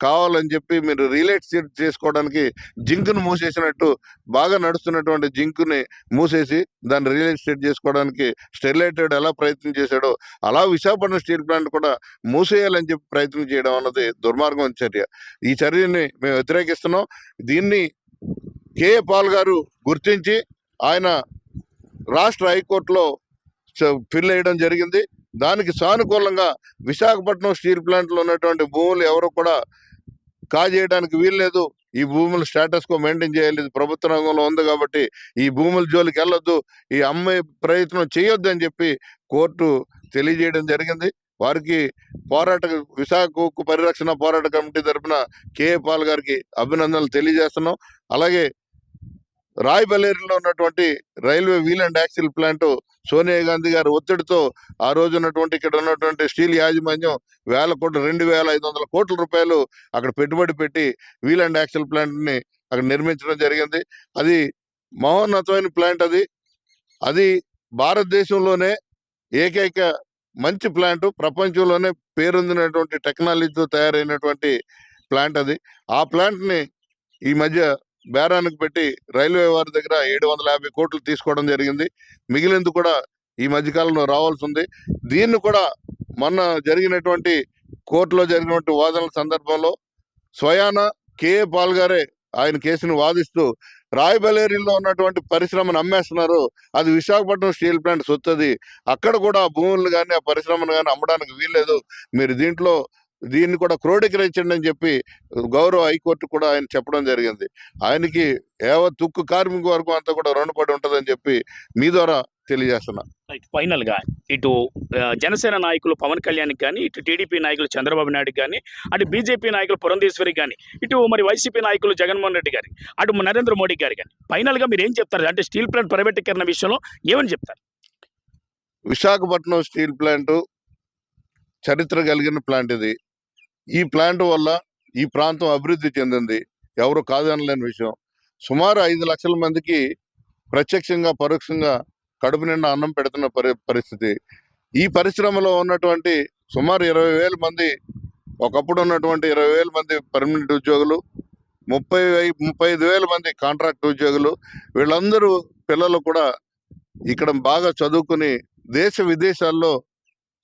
[SPEAKER 2] కావాలని చెప్పి మీరు రిలేట్ చేసుకోవడానికి జింక్ను మూసేసినట్టు బాగా నడుస్తున్నటువంటి జింక్ని మూసేసి దాన్ని రియల్ స్టేట్ చేసుకోవడానికి స్టెరిలైటెడ్ ఎలా ప్రయత్నం చేశాడో అలా విశాఖపట్నం స్టీల్ ప్లాంట్ కూడా మూసేయాలని చెప్పి ప్రయత్నం చేయడం అన్నది దుర్మార్గం చర్య. ఈ చర్యని మేము వ్యతిరేకిస్తున్నాం. దీన్ని కే పాల్ గారు గుర్తించి ఆయన రాష్ట్ర హైకోర్టులో ఫిల్ వేయడం జరిగింది. దానికి సానుకూలంగా విశాఖపట్నం స్టీల్ ప్లాంట్లో ఉన్నటువంటి భూములు ఎవరు కూడా కాజేయడానికి వీల్లేదు. ఈ భూముల స్టేటస్ కో మెయింటైన్ చేయలేదు. ప్రభుత్వ రంగంలో ఉంది కాబట్టి ఈ భూముల జోలికి వెళ్ళొద్దు. ఈ అమ్మే ప్రయత్నం చేయొద్దు అని చెప్పి కోర్టు తెలియజేయడం జరిగింది. వారికి పోరాట విశాఖ పరిరక్షణ పోరాట కమిటీ తరఫున కేఏ పాల్ గారికి అభినందనలు తెలియజేస్తున్నాం. అలాగే రాయ్బలేరులో ఉన్నటువంటి railway wheel and axle plant Sonia Gandhi గారి ఒత్తిడితో ఆ రోజు ఉన్నటువంటి ఇక్కడ ఉన్నటువంటి స్టీల్ యాజమాన్యం వేల కోట్లు రెండు వేల ఐదు వందల కోట్ల రూపాయలు అక్కడ పెట్టుబడి పెట్టి వీల్ అండ్ యాక్సిల్ ప్లాంట్ని అక్కడ నిర్మించడం జరిగింది. అది మహోన్నతమైన ప్లాంట్ అది. అది భారతదేశంలోనే ఏకైక మంచి ప్లాంట్ ప్రపంచంలోనే పేరొందినటువంటి టెక్నాలజీతో తయారైనటువంటి ప్లాంట్ అది. ఆ ప్లాంట్ని ఈ మధ్య బేరానికి పెట్టి రైల్వే వారి దగ్గర ఏడు వందల యాభై కోట్లు తీసుకోవడం జరిగింది. మిగిలింది కూడా ఈ మధ్యకాలంలో రావాల్సి ఉంది దీన్ని కూడా మొన్న జరిగినటువంటి కోర్టులో జరిగినటువంటి వాదనల సందర్భంలో స్వయాన కేఏ పాల్ గారే ఆయన కేసును వాదిస్తూ రాయబలేరిలో ఉన్నటువంటి పరిశ్రమను అమ్మేస్తున్నారు. అది విశాఖపట్నం స్టీల్ ప్లాంట్ సొత్తది. అక్కడ కూడా ఆ భూములను కానీ ఆ పరిశ్రమను కానీ అమ్మడానికి వీల్లేదు. మీరు దీంట్లో దీన్ని కూడా క్రోడీకరించండి అని చెప్పి గౌరవ హైకోర్టు కూడా ఆయన చెప్పడం జరిగింది. ఆయనకి ఏవ తుక్కు కార్మిక వర్గం అంతా కూడా రుణపడి ఉంటుందని చెప్పి మీ ద్వారా తెలియజేస్తున్నా.
[SPEAKER 1] ఫైనల్గా ఇటు జనసేన నాయకులు పవన్ కళ్యాణ్ కానీ ఇటు టీడీపీ నాయకులు చంద్రబాబు నాయుడు కానీ అటు బీజేపీ నాయకులు పురంధేశ్వరి కానీ ఇటు మరి వైసీపీ నాయకులు జగన్మోహన్ రెడ్డి గారి అటు నరేంద్ర మోడీ గారి కానీ ఫైనల్గా మీరు ఏం చెప్తారు? అంటే స్టీల్ ప్లాంట్ ప్రైవేటీకరణ విషయంలో ఏమని చెప్తారు?
[SPEAKER 2] విశాఖపట్నం స్టీల్ ప్లాంట్ చరిత్ర కలిగిన ప్లాంట్ ఇది. ఈ ప్లాంట్ వల్ల ఈ ప్రాంతం అభివృద్ధి చెందింది. ఎవరు కాదనలేని విషయం. సుమారు ఐదు లక్షల మందికి ప్రత్యక్షంగా పరోక్షంగా కడుపు నిండా అన్నం పెడుతున్న పరి పరిస్థితి. ఈ పరిశ్రమలో ఉన్నటువంటి సుమారు ఇరవై వేల మంది ఒకప్పుడు ఉన్నటువంటి ఇరవై వేల మంది పర్మనెంట్ ఉద్యోగులు ముప్పై ముప్పై ఐదు వేల మంది కాంట్రాక్ట్ ఉద్యోగులు వీళ్ళందరూ పిల్లలు కూడా ఇక్కడ బాగా చదువుకుని దేశ విదేశాల్లో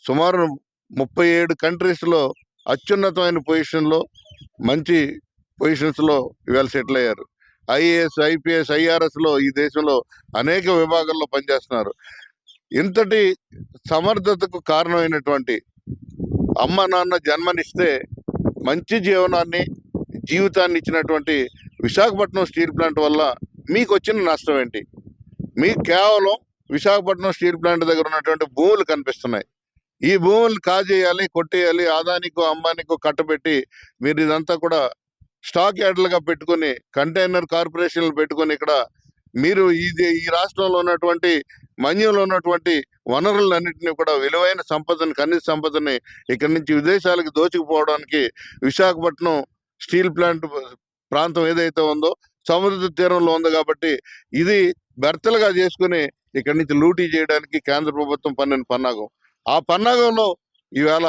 [SPEAKER 2] సుమారు ముప్పై ఏడు కంట్రీస్లో అత్యున్నతమైన పొజిషన్లో మంచి పొజిషన్స్లో ఇవాళ సెటిల్ అయ్యారు. ఐఏఎస్ ఐపీఎస్ ఐఆర్ఎస్లో ఈ దేశంలో అనేక విభాగాల్లో పనిచేస్తున్నారు. ఇంతటి సమర్థతకు కారణమైనటువంటి అమ్మ నాన్న జన్మనిస్తే మంచి జీవనాన్ని జీవితాన్ని ఇచ్చినటువంటి విశాఖపట్నం స్టీల్ ప్లాంట్ వల్ల మీకు వచ్చిన నష్టం ఏంటి? మీకు కేవలం విశాఖపట్నం స్టీల్ ప్లాంట్ దగ్గర ఉన్నటువంటి భూములు కనిపిస్తున్నాయి. ఈ భూములు కాజేయాలి కొట్టేయాలి ఆదానికో అంబానికో కట్టబెట్టి మీరు ఇదంతా కూడా స్టాక్ యార్డ్లుగా పెట్టుకొని కంటైనర్ కార్పొరేషన్లు పెట్టుకొని ఇక్కడ మీరు ఇది ఈ రాష్ట్రంలో ఉన్నటువంటి మన్యంలో ఉన్నటువంటి వనరులన్నింటినీ కూడా విలువైన సంపదని ఖనిజ సంపదని ఇక్కడి నుంచి విదేశాలకు దోచుకుపోవడానికి విశాఖపట్నం స్టీల్ ప్లాంట్ ప్రాంతం ఏదైతే ఉందో సముద్ర తీరంలో ఉంది కాబట్టి ఇది బెర్తలుగా చేసుకుని ఇక్కడి నుంచి లూటీ చేయడానికి కేంద్ర ప్రభుత్వం పన్నెండు పన్నాగం. ఆ పన్నాగంలో ఈవేళ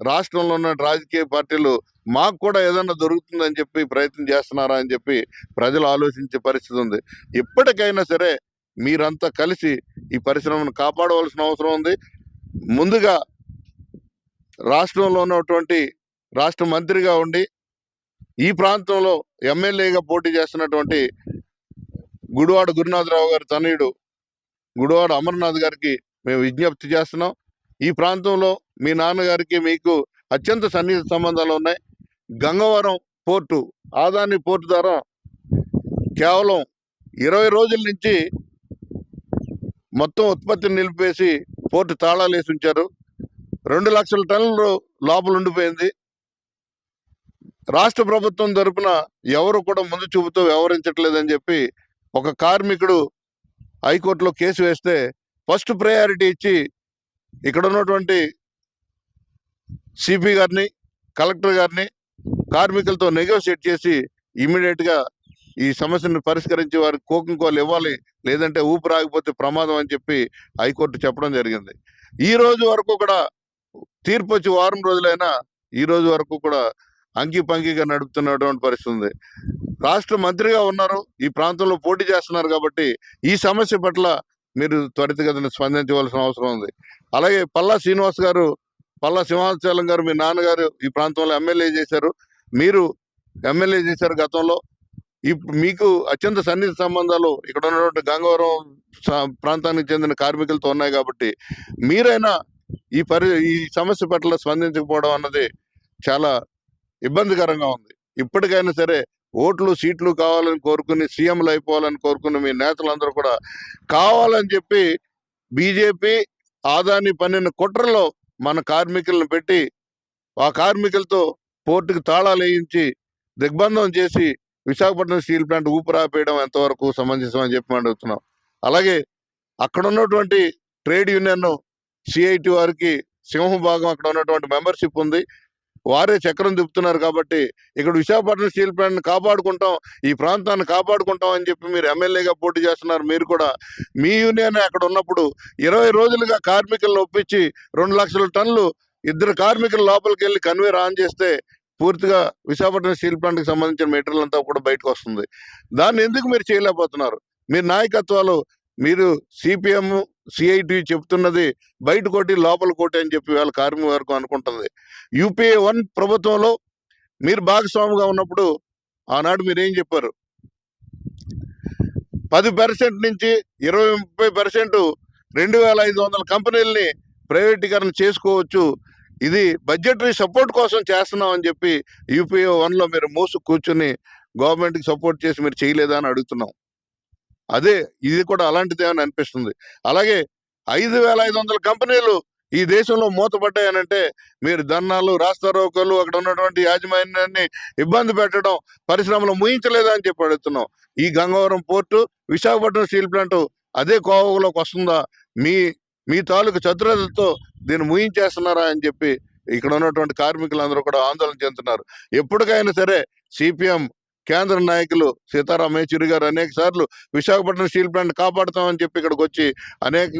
[SPEAKER 2] రాష్ట్రంలో ఉన్న రాజకీయ పార్టీలు మాకు కూడా ఏదన్నా దొరుకుతుందని చెప్పి ప్రయత్నం చేస్తున్నారా అని చెప్పి ప్రజలు ఆలోచించే పరిస్థితి ఉంది. ఇప్పటికైనా సరే మీరంతా కలిసి ఈ పరిశ్రమను కాపాడవలసిన అవసరం ఉంది. ముందుగా రాష్ట్రంలో ఉన్నటువంటి రాష్ట్ర మంత్రిగా ఉండి ఈ ప్రాంతంలో ఎమ్మెల్యేగా పోటీ చేస్తున్నటువంటి గుడివాడ గురునాథరావు గారి తనయుడు గుడివాడ అమర్నాథ్ గారికి మేము విజ్ఞప్తి చేస్తున్నాం. ఈ ప్రాంతంలో మీ నాన్నగారికి మీకు అత్యంత సన్నిహిత సంబంధాలు ఉన్నాయి. గంగవరం పోర్టు ఆదాని పోర్టు ద్వారా కేవలం ఇరవై రోజుల నుంచి మొత్తం ఉత్పత్తిని నిలిపేసి పోర్టు తాళాలు వేసి ఉంచారు. రెండు లక్షల టన్నులు లోపల ఉండిపోయింది. రాష్ట్ర ప్రభుత్వం తరపున ఎవరు కూడా ముందు చూపుతో వ్యవహరించట్లేదని చెప్పి ఒక కార్మికుడు హైకోర్టులో కేసు వేస్తే ఫస్ట్ ప్రయారిటీ ఇచ్చి ఇక్కడ ఉన్నటువంటి సిపి గారిని కలెక్టర్ గారిని కార్మికులతో నెగోషియేట్ చేసి ఇమీడియట్గా ఈ సమస్యను పరిష్కరించి వారికి కోకుంకోలు ఇవ్వాలి లేదంటే ఊపిరి ఆగిపోతే ప్రమాదం అని చెప్పి హైకోర్టు చెప్పడం జరిగింది. ఈ రోజు వరకు కూడా తీర్పు వచ్చి వారం రోజులైనా ఈ రోజు వరకు కూడా అంకి పంకిగా నడుపుతున్నటువంటి పరిస్థితి ఉంది. రాష్ట్ర మంత్రిగా ఉన్నారు ఈ ప్రాంతంలో పోటీ చేస్తున్నారు కాబట్టి ఈ సమస్య పట్ల మీరు త్వరితగతిన స్పందించవలసిన అవసరం ఉంది. అలాగే పల్లా శ్రీనివాస్ గారు పల్లా సింహాచలం గారు మీ నాన్నగారు ఈ ప్రాంతంలో ఎమ్మెల్యే చేశారు. మీరు ఎమ్మెల్యే చేశారు గతంలో. ఇప్- మీకు అత్యంత సన్నిహిత సంబంధాలు ఇక్కడ ఉన్నటువంటి గంగవరం ప్రాంతానికి చెందిన కార్మికులతో ఉన్నాయి కాబట్టి మీరైనా ఈ పరి ఈ సమస్య పట్ల స్పందించకపోవడం అన్నది చాలా ఇబ్బందికరంగా ఉంది. ఇప్పటికైనా సరే ఓట్లు సీట్లు కావాలని కోరుకుని సీఎంలు అయిపోవాలని కోరుకుని మీ నేతలందరూ కూడా కావాలని చెప్పి బీజేపీ ఆదాని పన్నిన కుట్రలో మన కార్మికులను పెట్టి ఆ కార్మికులతో పోర్టుకు తాళాలు వేయించి దిగ్బంధం చేసి విశాఖపట్నం స్టీల్ ప్లాంట్ ఊపిరాపేయడం ఎంతవరకు సమంజసం అని చెప్పి అడుగుతున్నాం. అలాగే అక్కడ ఉన్నటువంటి ట్రేడ్ యూనియన్ సిఐటి వారికి సింహభాగం అక్కడ ఉన్నటువంటి మెంబర్షిప్ ఉంది. వారే చక్రం తిప్పుతున్నారు కాబట్టి ఇక్కడ విశాఖపట్నం స్టీల్ ప్లాంట్ని కాపాడుకుంటాం ఈ ప్రాంతాన్ని కాపాడుకుంటాం అని చెప్పి మీరు ఎమ్మెల్యేగా పోటీ చేస్తున్నారు మీరు కూడా. మీ యూనియన్ అక్కడ ఉన్నప్పుడు ఇరవై రోజులుగా కార్మికులను ఒప్పించి రెండు లక్షల టన్నులు ఇద్దరు కార్మికులు లోపలికి వెళ్ళి కన్వేర్ ఆన్ చేస్తే పూర్తిగా విశాఖపట్నం స్టీల్ ప్లాంట్కి సంబంధించిన మెటీరియల్ అంతా కూడా బయటకు వస్తుంది. దాన్ని ఎందుకు మీరు చేయలేకపోతున్నారు? మీ నాయకత్వాలు మీరు సిపిఎం సిఐటి చెప్తున్నది బయట కోటి లోపల కోటి అని చెప్పి వాళ్ళ కార్మిక వర్గం అనుకుంటుంది. యూపీఏ వన్ ప్రభుత్వంలో మీరు భాగస్వామిగా ఉన్నప్పుడు ఆనాడు మీరు ఏం చెప్పారు? పది పర్సెంట్ నుంచి ఇరవై ముప్పై పర్సెంట్ రెండు వేల ఐదు వందల కంపెనీలని ప్రైవేటీకరణ చేసుకోవచ్చు. ఇది బడ్జెటరీ సపోర్ట్ కోసం చేస్తున్నాం అని చెప్పి యూపీఏ వన్లో మీరు మూసు కూర్చుని గవర్నమెంట్కి సపోర్ట్ చేసి మీరు చేయలేదా అని అడుగుతున్నాం. అదే ఇది కూడా అలాంటిదే అని అనిపిస్తుంది. అలాగే ఐదు వేల ఐదు వందల కంపెనీలు ఈ దేశంలో మూతపడ్డాయనంటే మీరు ధర్నాలు రాస్తారోకలు అక్కడ ఉన్నటువంటి యాజమాన్యాన్ని ఇబ్బంది పెట్టడం పరిశ్రమలు ముయించలేదని చెప్పి అడుగుతున్నాం. ఈ Gangavaram port Visakhapatnam steel plant అదే కోవలోకి వస్తుందా? మీ మీ తాలూకు చతురతతో దీన్ని ముయించేస్తున్నారా అని చెప్పి ఇక్కడ ఉన్నటువంటి కార్మికులందరూ కూడా ఆందోళన చెందుతున్నారు. ఎప్పటికైనా సరే సిపిఎం కేంద్ర నాయకులు సీతారాం యేచూరి గారు అనేక సార్లు విశాఖపట్నం స్టీల్ ప్లాంట్ కాపాడుతామని చెప్పి ఇక్కడికి వచ్చి అనేక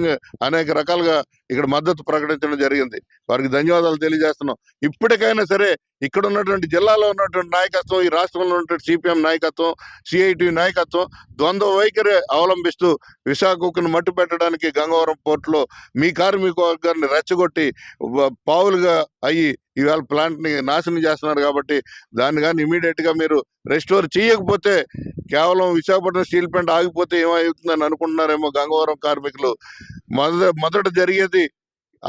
[SPEAKER 2] అనేక రకాలుగా ఇక్కడ మద్దతు ప్రకటించడం జరిగింది. వారికి ధన్యవాదాలు తెలియజేస్తున్నాం. ఇప్పటికైనా సరే ఇక్కడ ఉన్నటువంటి జిల్లాలో ఉన్నటువంటి నాయకత్వం ఈ రాష్ట్రంలో ఉన్నటువంటి సిపిఎం నాయకత్వం సిఐటి నాయకత్వం ద్వంద్వ వైఖరి అవలంబిస్తూ విశాఖకును మట్టు పెట్టడానికి గంగవరం పోర్టులో మీ కార్మిక వర్గాన్ని రెచ్చగొట్టి పావులుగా అయ్యి ఈవేళ ప్లాంట్ని నాశనం చేస్తున్నారు కాబట్టి దాన్ని కానీ ఇమీడియట్గా మీరు రెస్టోర్ చేయకపోతే కేవలం విశాఖపట్నం స్టీల్ ప్లాంట్ ఆగిపోతే ఏమవుతుందని అనుకుంటున్నారేమో గంగవరం కార్మికులు. మొదట మొదట జరిగేది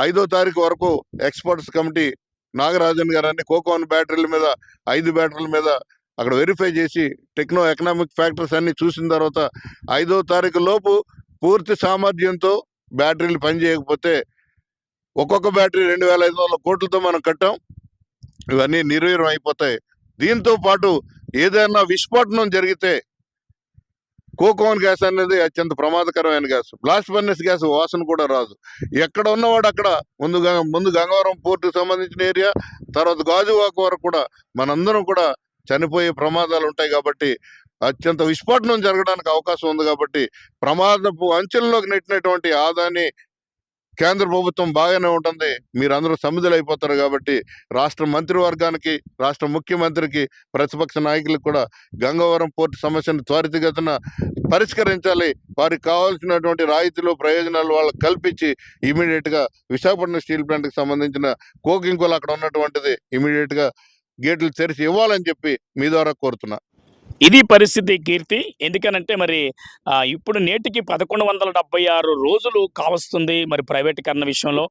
[SPEAKER 2] ఐదో తారీఖు వరకు ఎక్స్పర్ట్స్ కమిటీ నాగరాజన్ గారు అన్ని కోకోన్ బ్యాటరీల మీద ఐదు బ్యాటరీల మీద అక్కడ వెరిఫై చేసి టెక్నో ఎకనామిక్ ఫ్యాక్టర్స్ అన్ని చూసిన తర్వాత ఐదో తారీఖు లోపు పూర్తి సామర్థ్యంతో బ్యాటరీలు పనిచేయకపోతే ఒక్కొక్క బ్యాటరీ రెండు వేల ఐదు వందల కోట్లతో మనం కట్టాం. ఇవన్నీ నిర్వీర్యం అయిపోతాయి. దీంతో పాటు ఏదైనా విస్ఫోటనం జరిగితే కోకోన్ గ్యాస్ అనేది అత్యంత ప్రమాదకరమైన గ్యాస్. బ్లాస్ట్ ఫర్నెస్ గ్యాస్ వాసన కూడా రాదు. ఎక్కడ ఉన్నవాడు అక్కడ ముందు ముందు గంగవరం పోర్టుకు సంబంధించిన ఏరియా తర్వాత గాజువాక వరకు కూడా మనందరం కూడా చనిపోయే ప్రమాదాలు ఉంటాయి కాబట్టి అత్యంత విస్ఫోటనం జరగడానికి అవకాశం ఉంది కాబట్టి ప్రమాదపు అంచెల్లోకి నెట్టినటువంటి ఆదాని కేంద్ర ప్రభుత్వం బాగానే ఉంటుంది. మీరందరూ సమిధులైపోతారు కాబట్టి రాష్ట్ర మంత్రివర్గానికి రాష్ట్ర ముఖ్యమంత్రికి ప్రతిపక్ష నాయకులకు కూడా గంగవరం పోర్టు సమస్యను త్వరితగతిన పరిష్కరించాలి. వారికి కావాల్సినటువంటి రాయితీలు ప్రయోజనాలు వాళ్ళకి కల్పించి ఇమీడియట్గా విశాఖపట్నం స్టీల్ ప్లాంట్కి సంబంధించిన కోకింగ్ అక్కడ ఉన్నటువంటిది ఇమీడియట్గా గేట్లు తెరిచి ఇవ్వాలని చెప్పి మీ ద్వారా కోరుతున్నా.
[SPEAKER 1] ఇది పరిస్థితి కీర్తి. ఎందుకనంటే మరి ఇప్పుడు నేటికి పదకొండు వందల డెబ్బై ఆరు రోజులు కావస్తుంది మరి ప్రైవేటీకరణ విషయంలో.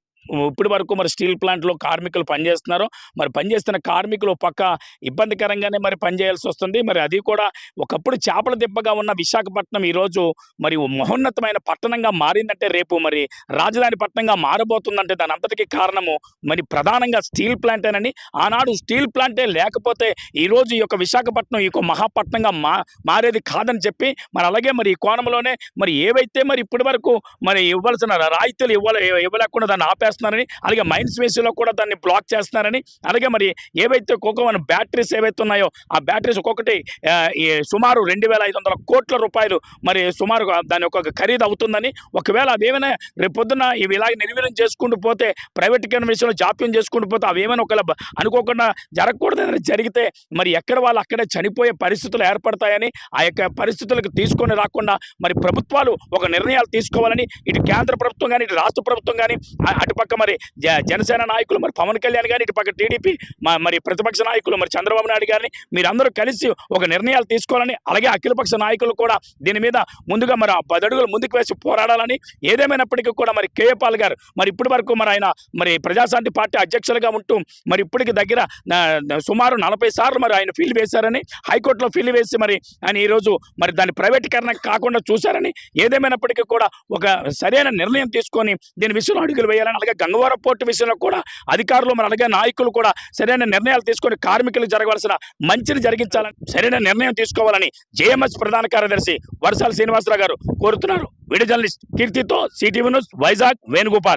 [SPEAKER 1] ఇప్పటి వరకు మరి స్టీల్ ప్లాంట్లో కార్మికులు పనిచేస్తున్నారు. మరి పనిచేస్తున్న కార్మికులు పక్క ఇబ్బందికరంగానే మరి పనిచేయాల్సి వస్తుంది. మరి అది కూడా ఒకప్పుడు చేపల దెబ్బగా ఉన్న విశాఖపట్నం ఈరోజు మరి మహోన్నతమైన పట్టణంగా మారిందంటే రేపు మరి రాజధాని పట్టణంగా మారబోతుందంటే దాని అంతటికి కారణము మరి ప్రధానంగా స్టీల్ ప్లాంటేనని ఆనాడు స్టీల్ ప్లాంటే లేకపోతే ఈ రోజు ఈ యొక్క విశాఖపట్నం ఈ యొక్క మహాపట్నంగా మా మారేది కాదని చెప్పి మరి అలాగే మరి ఈ కోణంలోనే మరి ఏవైతే మరి ఇప్పటి వరకు మరి ఇవ్వాల్సిన రాయితీలు ఇవ్వాలి ఇవ్వలేకుండా దాన్ని చేస్తున్నారని అలాగే మైన్స్ వేసిలో కూడా దాన్ని బ్లాక్ చేస్తున్నారని అలాగే మరి ఏవైతే కోకోవన్ బ్యాటరీస్ ఏవైతే ఉన్నాయో ఆ బ్యాటరీస్ ఒక్కొక్కటి సుమారు రెండు వేల ఐదు వందల కోట్ల రూపాయలు మరి సుమారు దాని ఒక ఖరీదు అవుతుందని ఒకవేళ అవేమైనా రేపు ఇవి ఇలాగ నిర్వీర్యం చేసుకుంటూ పోతే ప్రైవేటీకరణ విషయంలో జాప్యం చేసుకుంటూ పోతే అవేమైనా ఒకవేళ అనుకోకుండా జరగకూడదని జరిగితే మరి ఎక్కడ వాళ్ళు అక్కడే చనిపోయే పరిస్థితులు ఏర్పడతాయని ఆ యొక్క పరిస్థితులకు తీసుకొని రాకుండా మరి ప్రభుత్వాలు ఒక నిర్ణయాలు తీసుకోవాలని ఇటు కేంద్ర ప్రభుత్వం కానీ ఇటు రాష్ట్ర ప్రభుత్వం కానీ ఆ- పక్క మరి జ- జనసేన నాయకులు మరి పవన్ కళ్యాణ్ కానీ ఇటుపక్క టీడీపీ మరి ప్రతిపక్ష నాయకులు మరి చంద్రబాబు నాయుడు గారిని మీరందరూ కలిసి ఒక నిర్ణయాలు తీసుకోవాలని అలాగే అఖిలపక్ష నాయకులు కూడా దీని మీద ముందుగా మరి ఆ ముందుకు వేసి పోరాడాలని ఏదేమైనప్పటికీ కూడా మరి కేఏపాల్ గారు మరి ఇప్పటి వరకు మరి ఆయన మరి ప్రజాశాంతి పార్టీ అధ్యక్షులుగా ఉంటూ మరి ఇప్పటికి దగ్గర సుమారు నలభై సార్లు మరి ఆయన ఫీల్ వేశారని హైకోర్టులో ఫీల్ వేసి మరి ఆయన ఈరోజు మరి దాని ప్రైవేటీకరణ కాకుండా చూశారని ఏదేమైనప్పటికీ కూడా ఒక సరైన నిర్ణయం తీసుకొని దీని విషయంలో అడుగులు వేయాలని అలాగే గంగవరం పోర్టు విషయంలో కూడా అధికారులు మరి అలాగే నాయకులు కూడా సరైన నిర్ణయాలు తీసుకొని కార్మికులకు జరగవలసిన మంచిని జరిగించాలని సరైన నిర్ణయం తీసుకోవాలని జేఎంఎస్ ప్రధాన కార్యదర్శి వర్షాల శ్రీనివాసరావు గారు కోరుతున్నారు. వీడియో జర్నలిస్ట్ కీర్తితో సిటీవీ న్యూస్ వైజాగ్ వేణుగోపాల్.